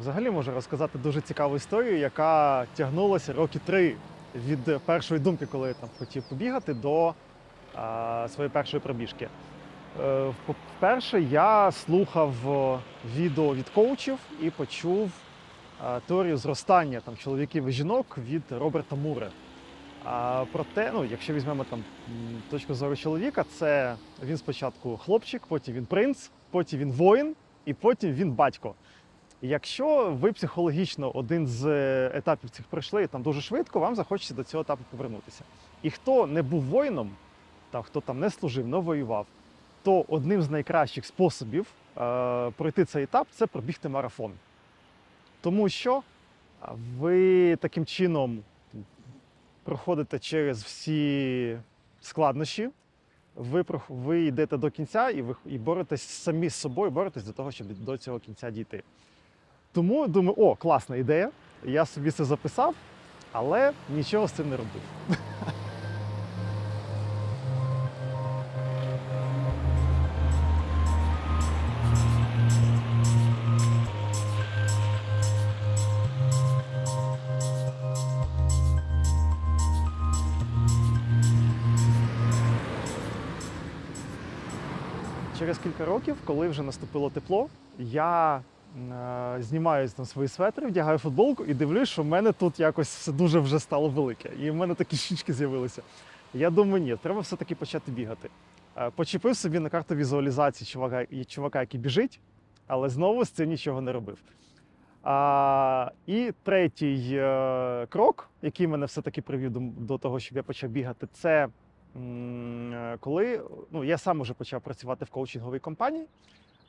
Взагалі можу розказати дуже цікаву історію, яка тягнулася роки три від першої думки, коли я там хотів побігати, до а, своєї першої пробіжки. Е, вп- Вперше я слухав е, відео від коучів і почув е, теорію зростання там, чоловіків і жінок від Роберта Муре. А проте, ну, якщо візьмемо там точку зору чоловіка, це він спочатку хлопчик, потім він принц, потім він воїн, і потім він батько. Якщо ви психологічно один з е, етапів цих пройшли там дуже швидко, вам захочеться до цього етапу повернутися. І хто не був воїном, та хто там не служив, не воював, то одним з найкращих способів е, пройти цей етап це пробігти марафон. Тому що ви таким чином проходите через всі складнощі, ви, ви йдете до кінця і ви і боретесь самі з собою, боретесь до того, щоб до цього кінця дійти. Тому думаю, о, класна ідея. Я собі це записав, але нічого з цим не робив. Через кілька років, коли вже наступило тепло, я знімаю там свої светри, вдягаю футболку і дивлюсь, що в мене тут якось все дуже вже стало велике. І в мене такі щічки з'явилися. Я думаю, ні, треба все-таки почати бігати. Е, почепив собі на карту візуалізації чувака, чувака, який біжить, але знову з цим нічого не робив. А, і третій е, крок, який мене все-таки привів до, до того, щоб я почав бігати, це м, е, коли ну, я сам уже почав працювати в коучинговій компанії.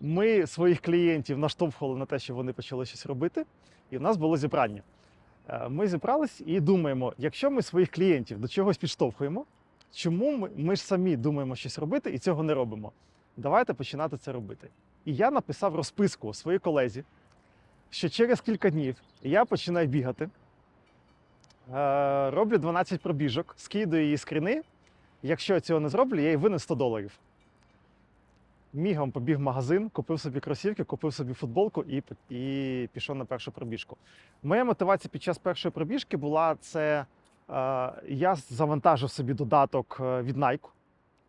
Ми своїх клієнтів наштовхували на те, що вони почали щось робити, і в нас було зібрання. Е, Ми зібрались і думаємо, якщо ми своїх клієнтів до чогось підштовхуємо, чому ми, ми ж самі думаємо щось робити і цього не робимо? Давайте починати це робити. І я написав розписку своїй колезі, що через кілька днів я починаю бігати, е, роблю 12 пробіжок, скидаю її скріни. Якщо я цього не зроблю, я їй винен 100 доларів. Мігом побіг в магазин, купив собі кросівки, купив собі футболку і, і пішов на першу пробіжку. Моя мотивація під час першої пробіжки була це. Е, я завантажив собі додаток е, від Nike.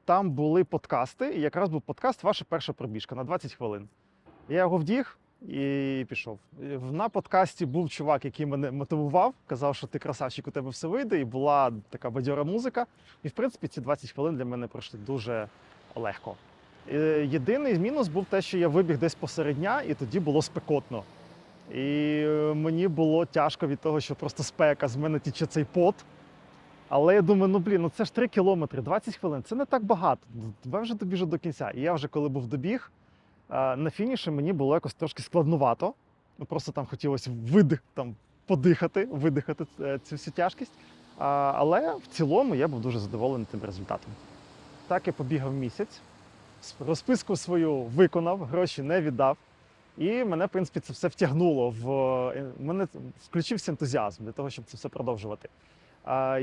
Там були подкасти, і якраз був подкаст Ваша перша пробіжка на 20 хвилин. Я його вдіг і пішов. В- На подкасті був чувак, який мене мотивував, казав, що ти красавчик, у тебе все вийде, і була така бадьора музика. І в принципі ці 20 хвилин для мене пройшли дуже легко. Е, Єдиний мінус був те, що я вибіг десь посеред дня, і тоді було спекотно. І е, мені було тяжко від того, що просто спека, з мене тіче цей пот. Але я думаю, ну блін, ну це ж 3 кілометри, 20 хвилин, це не так багато. Давай вже добіжу до кінця. І я вже коли був добіг, е, на фініші мені було якось трошки складнувато. Ну, Просто там хотілося видих, там, подихати, видихати цю всю тяжкість. Але в цілому я був дуже задоволений тим результатом. Так я побігав місяць, розписку свою виконав, гроші не віддав. І мене, в принципі, це все втягнуло в е, мене включився ентузіазм для того, щоб це все продовжувати.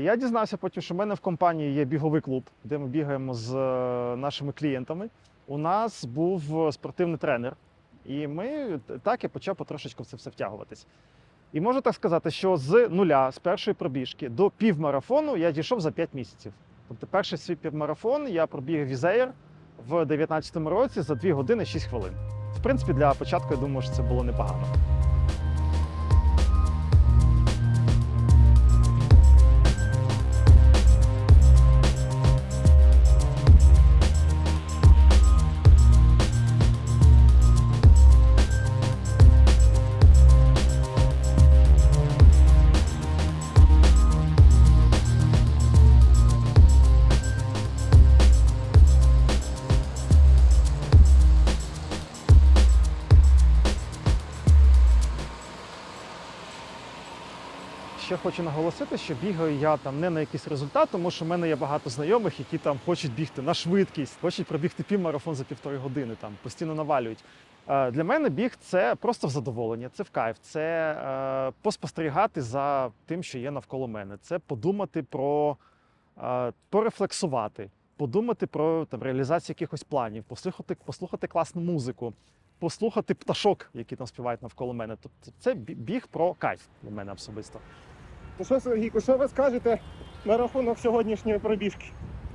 Я дізнався потім, що в мене в компанії є біговий клуб, де ми бігаємо з е, нашими клієнтами. У нас був спортивний тренер, і ми так я почав потрошечку в це все втягуватись. І можу так сказати, що з нуля, з першої пробіжки до півмарафону я дійшов за 5 місяців. Тобто перший свій півмарафон я пробіг візеєр в 2019 році за 2 години 6 хвилин. В принципі, для початку я думаю, що це було непогано. Хочу наголосити, що бігаю я там не на якийсь результат, тому що в мене є багато знайомих, які там хочуть бігти на швидкість, хочуть пробігти півмарафон за півтори години, там постійно навалюють. Е, Для мене біг це просто в задоволення, це в кайф, це е, поспостерігати за тим, що є навколо мене. Це подумати про е, порефлексувати, подумати про там, реалізацію якихось планів, послухати, послухати класну музику. послухати пташок, які там співають навколо мене. Тобто це біг про кайф для мене особисто. Ну що, Сергійко, що ви скажете на рахунок сьогоднішньої пробіжки?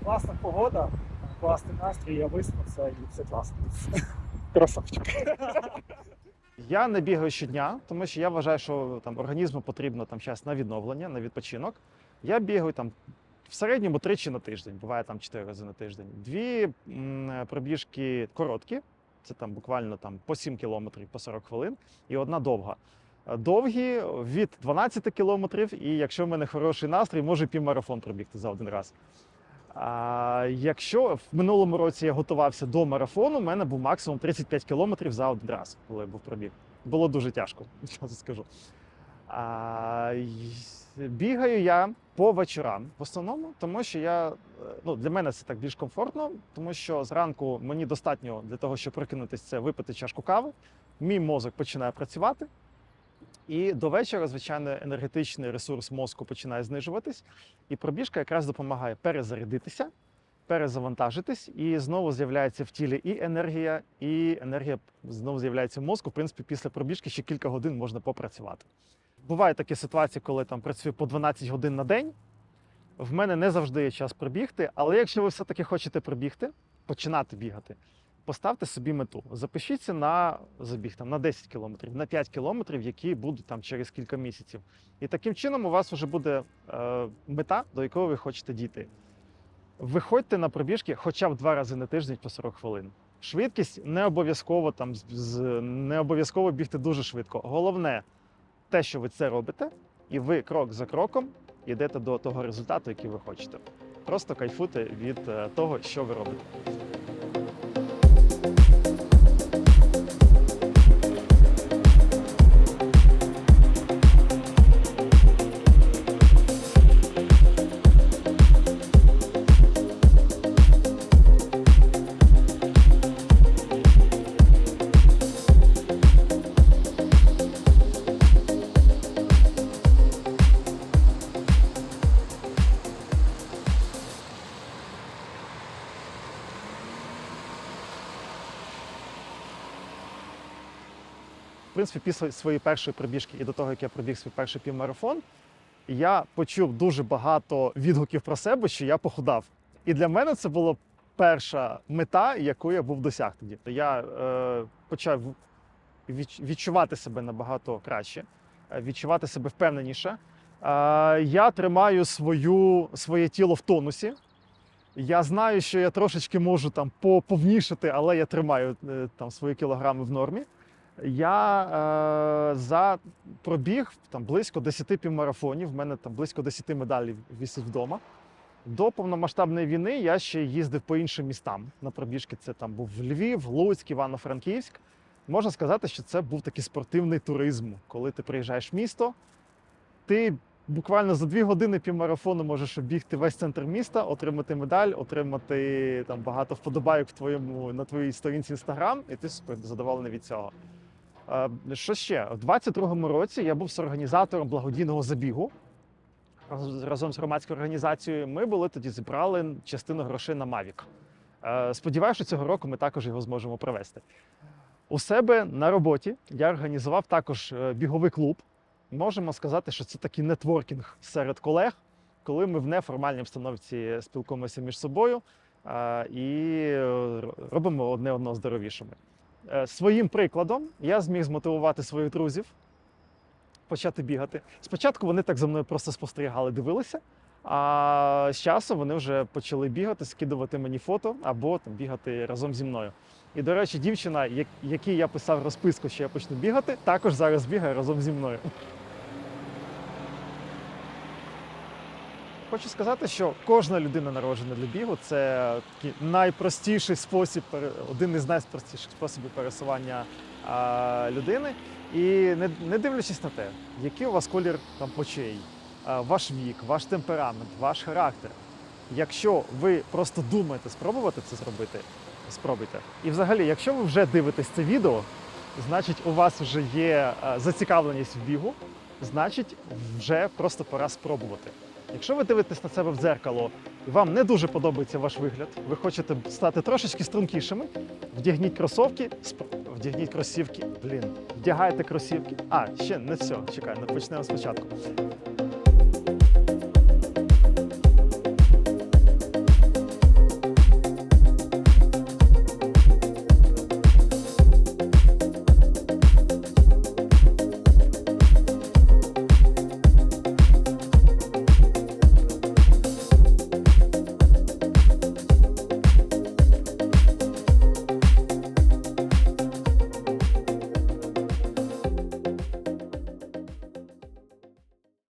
Класна погода, класний настрій, я виспався і все класно. Красавчик. Я не бігаю щодня, тому що я вважаю, що там організму потрібно там час на відновлення, на відпочинок. Я бігаю там в середньому тричі на тиждень, буває там чотири рази на тиждень. Дві м, пробіжки короткі, це там буквально там по 7 кілометрів, по 40 хвилин, і одна довга. Е, Довгі від 12 кілометрів, і якщо в мене хороший настрій, можу півмарафон пробігти за один раз. А якщо в минулому році я готувався до марафону, у мене був максимум 35 кілометрів за один раз, коли був пробіг. Було дуже тяжко, одразу скажу. А, бігаю я по вечорам в основному, тому що я е, ну, для мене це так більш комфортно, тому що зранку мені достатньо для того, щоб прокинутися, це випити чашку кави. Мій мозок починає працювати. І до вечора, звичайно, енергетичний ресурс мозку починає знижуватись, і пробіжка якраз допомагає перезарядитися, перезавантажитись, і знову з'являється в тілі і енергія, і енергія знову з'являється в мозку. В принципі, після пробіжки ще кілька годин можна попрацювати. Бувають такі ситуації, коли там працюю по 12 годин на день. В мене не завжди є час пробігти, але якщо ви все-таки хочете пробігти, починати бігати, поставте собі мету. Запишіться на забіг там, на 10 кілометрів, на 5 кілометрів, які будуть там через кілька місяців. І таким чином у вас вже буде е, мета, до якої ви хочете дійти. Виходьте на пробіжки хоча б два рази на тиждень по 40 хвилин. Швидкість не обов'язково там з- не обов'язково бігти дуже швидко. Головне те, що ви це робите, і ви крок за кроком йдете до того результату, який ви хочете. Просто кайфуйте від е, того, що ви робите. Принципі, після своєї першої пробіжки і до того, як я пробіг свій перший півмарафон, я почув дуже багато відгуків про себе, що я похудав. І для мене це була перша мета, яку я був досяг тоді. Я е, почав відчувати себе набагато краще, е, відчувати себе впевненіше. Е, я тримаю свою, своє тіло в тонусі. Я знаю, що я трошечки можу там поповнішати, але я тримаю е, там свої кілограми в нормі. Я е, за пробіг там близько 10 півмарафонів. В мене там близько 10 медалей вісить вдома. До повномасштабної війни я ще їздив по іншим містам на пробіжки. Це там був Львів, Луцьк, Івано-Франківськ. Можна сказати, що це був такий спортивний туризм, коли ти приїжджаєш в місто, ти буквально за дві години півмарафону можеш обігти весь центр міста, отримати медаль, отримати там багато вподобайок в твоєму на твоїй сторінці Інстаграм, і ти задоволений від цього. Е, Що ще? У 22-му році я був організатором благодійного забігу разом з громадською організацією. Ми були тоді зібрали частину грошей на Mavic. Е, Сподіваюся, що цього року ми також його зможемо провести. У себе на роботі я організував також е, біговий клуб. Можемо сказати, що це такий нетворкінг серед колег, коли ми в неформальній обстановці спілкуємося між собою і робимо одне одного здоровішими. Е, Своїм прикладом я зміг змотивувати своїх друзів почати бігати. Спочатку вони так за мною просто спостерігали, дивилися. А з часом вони вже почали бігати, скидувати мені фото або там бігати разом зі мною. І, до речі, дівчина, як- якій я писав розписку, що я почну бігати, також зараз бігає разом зі мною. Хочу сказати, що кожна людина народжена для бігу це такий найпростіший спосіб, один із найпростіших способів пересування людини. І не, не дивлячись на те, який у вас колір там очей, ваш вік, ваш темперамент, ваш характер. Якщо ви просто думаєте спробувати це зробити, спробуйте. І взагалі, якщо ви вже дивитесь це відео, значить у вас вже є зацікавленість в бігу, значить вже просто пора спробувати. Якщо ви дивитесь на себе в дзеркало і вам не дуже подобається ваш вигляд, ви хочете стати трошечки стрункішими, вдягніть кросівки, сп- вдягніть кросівки. Блін, вдягайте кросівки. А, ще не все. Чекай, не почнемо спочатку.